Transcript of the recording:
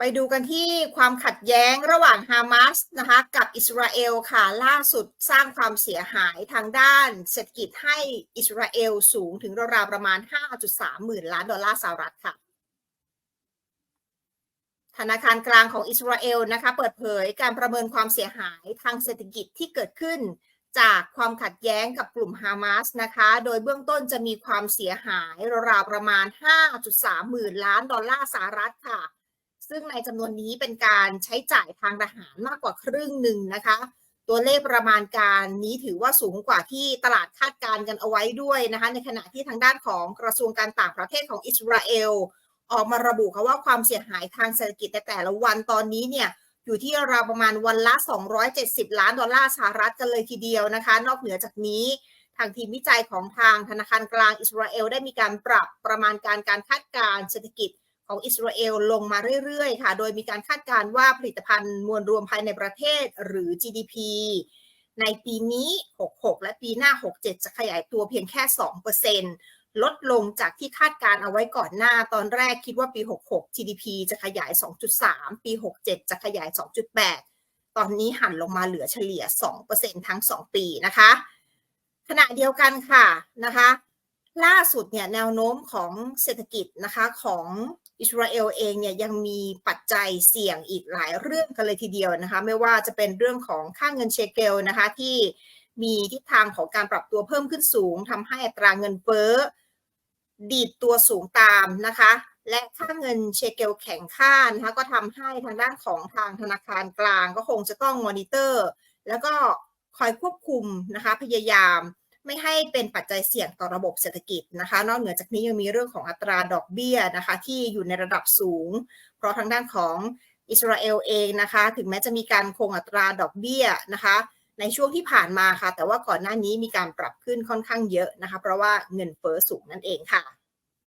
ไปดูกันที่ความขัดแย้งระหว่างฮามาสนะคะกับอิสราเอลค่ะล่าสุดสร้างความเสียหายทางด้านเศรษฐกิจให้อิสราเอลสูงถึงราวๆประมาณ 5.3 หมื่นล้านดอลลาร์สหรัฐค่ะ ธนาคารกลางของอิสราเอลนะคะเปิดเผยการประเมินความเสียหายทางเศรษฐกิจที่เกิดขึ้น จากความขัดแย้งกับกลุ่มฮามาสนะคะโดยเบื้องต้นจะมีความเสียหายราวๆประมาณ 5.3 หมื่นล้านดอลลาร์สหรัฐค่ะ ซึ่งในจำนวนนี้เป็นการใช้จ่ายทางทหารมากกว่าครึ่งหนึ่งนะคะ ตัวเลขประมาณการนี้ถือว่าสูงกว่าที่ตลาดคาดการณ์กันเอาไว้ด้วยนะคะ ในขณะที่ทางด้านของกระทรวงการต่างประเทศของอิสราเอล ออกมาระบุค่ะว่าความเสียหายทางเศรษฐกิจในแต่ละวันตอนนี้เนี่ยอยู่ที่ราวประมาณวันละ 270 ล้านดอลลาร์สหรัฐกันเลยทีเดียวนะคะ นอกเหนือจากนี้ ทางทีมวิจัยของทางธนาคารกลางอิสราเอลได้มีการปรับประมาณการการคาดการณ์เศรษฐกิจ ของอิสราเอลลงมาเรื่อยๆ ค่ะ โดยมีการคาดการณ์ว่าผลิตภัณฑ์มวลรวมภายในประเทศหรือ GDP ในปีนี้ 66 และปีหน้า 67 จะขยายตัวเพียงแค่ 2%ลดลงจากที่คาดการเอาไว้ก่อนหน้า ตอนแรกคิดว่าปี 66 GDP จะขยาย 2.3 ปี 67 จะขยาย 2.8 ตอนนี้หันลงมาเหลือเฉลี่ย 2%ทั้ง 2 ปีนะคะ ขณะเดียวกันค่ะนะคะ ล่าสุดเนี่ยแนวโน้มของเศรษฐกิจนะคะของอิสราเอลเองเนี่ยยังมีปัจจัยเสี่ยงอีกหลายเรื่องกันเลยทีเดียวนะคะไม่ว่าจะเป็นเรื่องของค่าเงินเชเกลนะคะที่มีทิศทางของการปรับตัวเพิ่มขึ้นสูงทำให้อัตราเงินเฟ้อดีดตัวสูงตามนะคะและค่าเงินเชเกลแข็งค่านะคะก็ทำให้ทางด้านของทางธนาคารกลางก็คงจะต้องมอนิเตอร์ แล้วก็คอยควบคุมนะคะพยายาม ไม่ให้เป็นปัจจัยเสี่ยงต่อระบบเศรษฐกิจนะคะ นอกเหนือจากนี้ยังมีเรื่องของอัตราดอกเบี้ยนะคะ ที่อยู่ในระดับสูง เพราะทางด้านของอิสราเอลเองนะคะ ถึงแม้จะมีการคงอัตราดอกเบี้ยนะคะ ในช่วงที่ผ่านมาค่ะ แต่ว่าก่อนหน้านี้มีการปรับขึ้นค่อนข้างเยอะนะคะ เพราะว่าเงินเฟ้อสูงนั่นเองค่ะ